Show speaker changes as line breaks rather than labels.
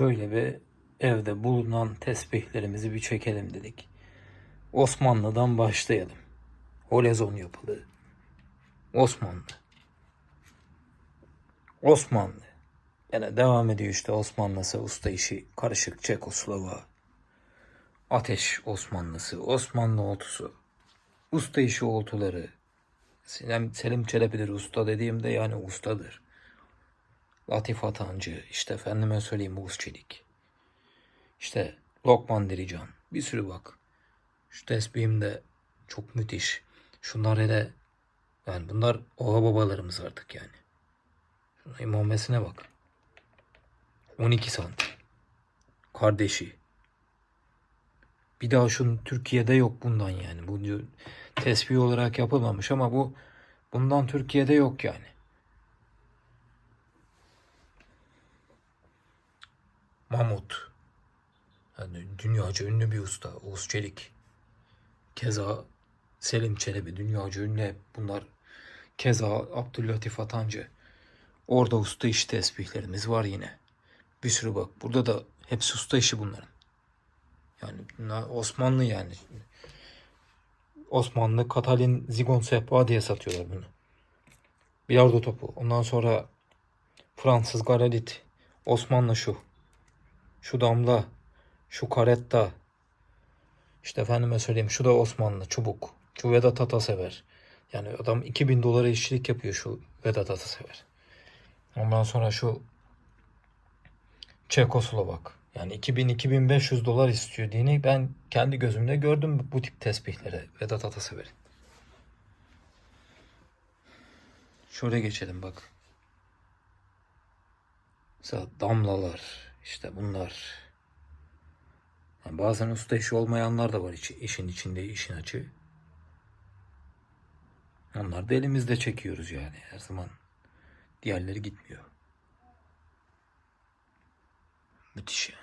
Şöyle bir evde bulunan tesbihlerimizi bir çekelim dedik. Osmanlı'dan başlayalım. Holezon yapılı. Osmanlı. Osmanlı. Yine devam ediyor işte Osmanlısı, usta işi, karışık Çekoslova. Ateş Osmanlısı, Osmanlı oltusu, usta işi oltuları. Selim, Selim Çelebi'dir usta dediğimde yani ustadır. Latif Atancı, işte efendime söyleyeyim Uğuz Çelik. İşte Lokman Dirican. Bir sürü bak. Şu tesbihim de çok müthiş. Şunlar hele yani bunlar oha babalarımız artık yani. Şuna imamesine bak. 12 santim. Kardeşi. Bir daha şunun Türkiye'de yok bundan yani. Bu tesbih olarak yapılmamış ama bu bundan Türkiye'de yok yani. Mamut. Yani dünyaca ünlü bir usta. Oğuz Çelik. Keza Selim Çelebi dünyaca ünlü. Bunlar keza Abdüllatif Atancı. Orada usta işi tesbihlerimiz var yine. Bir sürü bak. Burada da hepsi usta işi bunların. Yani Osmanlı yani. Osmanlı Katalin Zigon Sehpa diye satıyorlar bunu. Bilardo topu. Ondan sonra Fransız Galalit. Osmanlı şu. Şu damla. Şu karetta. İşte efendime söyleyeyim şu da Osmanlı çubuk. Şu Vedat Atasever. Yani adam 2000 dolara işçilik yapıyor şu Vedat Atasever. Ondan sonra şu Çekoslovak. Yani 2000-2500 dolar istiyor dini ben kendi gözümle gördüm bu tip tesbihleri Vedat Atasever'in. Şöyle geçelim bak. Mesela damlalar işte bunlar. Yani bazen usta işi olmayanlar da var işin içinde işin açığı. Onlar da elimizde çekiyoruz yani her zaman. Diğerleri gitmiyor. Müthiş yani.